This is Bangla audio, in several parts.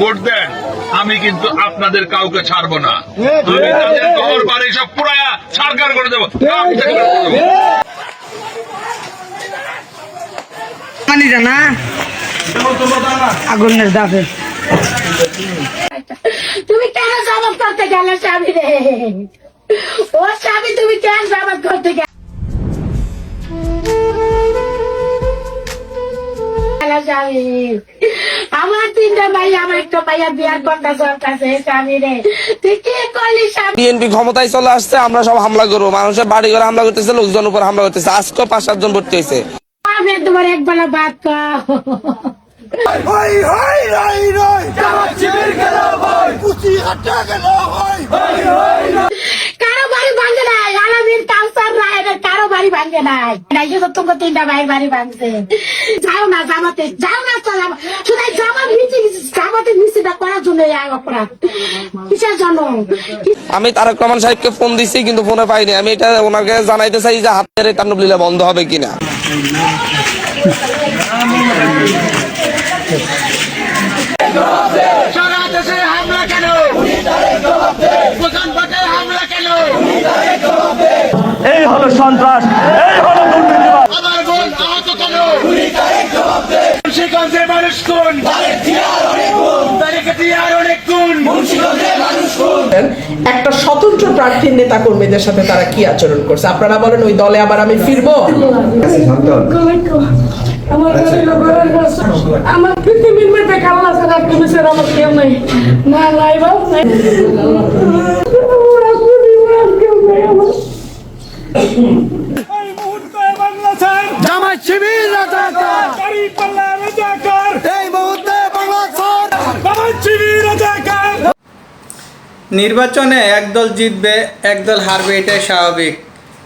ভোট দেন, আমি কিন্তু আপনাদের কাউকে ছাড়বো না। আমি তাদের ঘর, বাড়ি সব পুরায়া সরকার করে দেবো। তুমি কেন জবাব করতে গেলে স্বামী রে? ও স্বামী, তুমি কেন জবাব আমার তিনটা ভাই আমার একটা ভাইয়া বিয়ার কথা চলতেছে স্বামী রে। তুই কি করলি বিএনপি ক্ষমতায় চলে আসছে আমরা সব হামলা করব। মানুষের বাড়ি ঘরে হামলা করতেছে লোকজন উপর হামলা করতেছে। আজকে পাঁচ সাতজন ভর্তি হয়েছে। আমি তোমার একবেলা ভাত খাও। কারও বাড়ি ভাঙে নাই আলামিন কাউসার রায় কারও বাড়ি ভাঙে নাই। নাই যে তোমাকে তিনটা ভাইয়ের বাড়ি ভাঙছে। যাও না জামাতে, যাও না চলাম শুধু জামা নিচে জামাতে নিচেটা করার জন্য এই অপরাধ। কিসের জন্য? আমি তারক রহমান সাহেবকে ফোন দিছি, কিন্তু ফোনে পাইনি। আমি এটা ওনাকে জানাইতে চাই যে হাতের তাণ্ডব বন্ধ হবে কিনা সারা দেশে হামলা কেন দোকানপাটে হামলা কেন এই হলো সন্ত্রাস এই হলো দুর্নীতিবাদ মানুষ কোন একটা স্বতন্ত্র প্রার্থীর নেতা কর্মীদের সাথে তারা কি আচরণ করছে? আপনারা বলেন ওই দলে আবার আমি ফিরবো? আমার পৃথিবীর মধ্যে কাল আছে না তুমি স্যার আমার কেউ নেই। না নাই বাপ নাই এই মুহূর্তে বাংলা ছাড় জামাত শিবির রাজাকার। এই মুহূর্তে বাংলা জামাত শিবির রাজাকার। নির্বাচনে একদল জিতবে একদল হারবে এটাই স্বাভাবিক।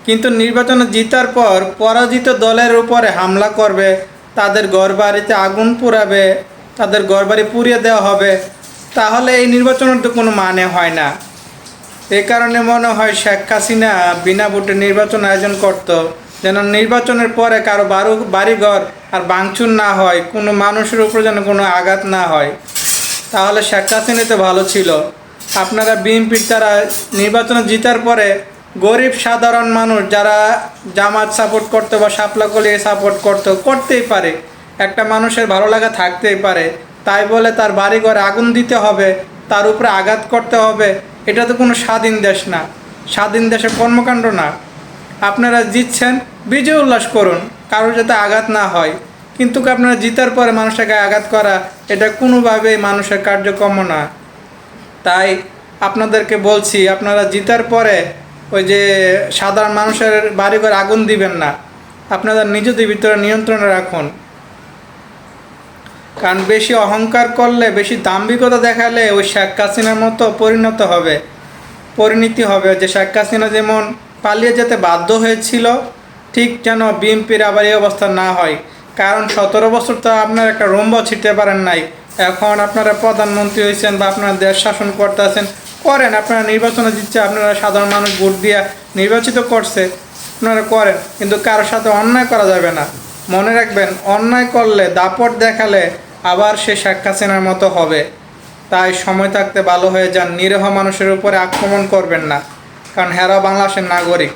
কিন্তু নির্বাচনে জিতার পর পরাজিত দলের উপরে হামলা করবে তাদের ঘরবাড়িতে আগুন পোড়াবে তাদের ঘরবাড়ি পুড়িয়ে দেওয়া হবে তাহলে এই নির্বাচনের তো কোনো মানে হয় না। এই কারণে মনে হয় শেখ হাসিনা বিনা ভোটে নির্বাচন আয়োজন করত, যেন নির্বাচনের পরে কারও বারো, বাড়িঘর আর ভাঙচুর না হয়, কোনো মানুষের উপর যেন কোনো আঘাত না হয়। তাহলে শেখ হাসিনা তো ভালো ছিল। আপনারা বিএনপির তারা নির্বাচনে জিতার পরে গরিব, সাধারণ মানুষ যারা জামাত সাপোর্ট করতো বা শাপলা কলিয়ে সাপোর্ট করতো, করতেই পারে। একটা মানুষের ভালো লাগা থাকতেই পারে। তাই বলে তার বাড়িঘরে আগুন দিতে হবে, তার উপরে আঘাত করতে হবে এটা তো কোনো স্বাধীন দেশ না। স্বাধীন দেশের কর্মকাণ্ড না। আপনারা জিতছেন, বিজয় উল্লাস করুন, কারোর যাতে আঘাত না হয়। কিন্তু আপনারা জিতার পরে মানুষটাকে আঘাত করা, এটা কোনোভাবেই মানুষের কার্যক্রম না। তাই আপনাদেরকে বলছি, আপনারা জিতার পরে ওই যে সাধারণ মানুষের বাড়িঘর আগুন দিবেন না। আপনাদের নিজেদের ভিতরে নিয়ন্ত্রণে রাখুন। কারণ বেশি অহংকার করলে, বেশি দাম্ভিকতা দেখালে ওই শেখ হাসিনার মতো পরিণত হবে, পরিণতি হবে। যে শেখ হাসিনা যেমন পালিয়ে যেতে বাধ্য হয়েছিল, ঠিক যেন বিএনপির আবার এই অবস্থা না হয়। কারণ সতেরো বছর তো আপনার একটা রম্ব ছিটতে পারেন নাই। এখন আপনারা প্রধানমন্ত্রী হয়েছেন বা আপনারা দেশ শাসন করতে আছেন, করেন। আপনারা নির্বাচনে দিচ্ছে আপনারা সাধারণ মানুষ ভোট দিয়ে নির্বাচিত করছে, আপনারা করেন। কিন্তু কারোর সাথে অন্যায় করা যাবে না। মনে রাখবেন, অন্যায় করলে, দাপট দেখালে আবার সে শেখ হাসিনার মতো হবে। তাই সময় থাকতে ভালো হয়ে যান। নিরীহ মানুষের উপরে আক্রমণ করবেন না, কারণ হেরা বাংলাদেশের নাগরিক।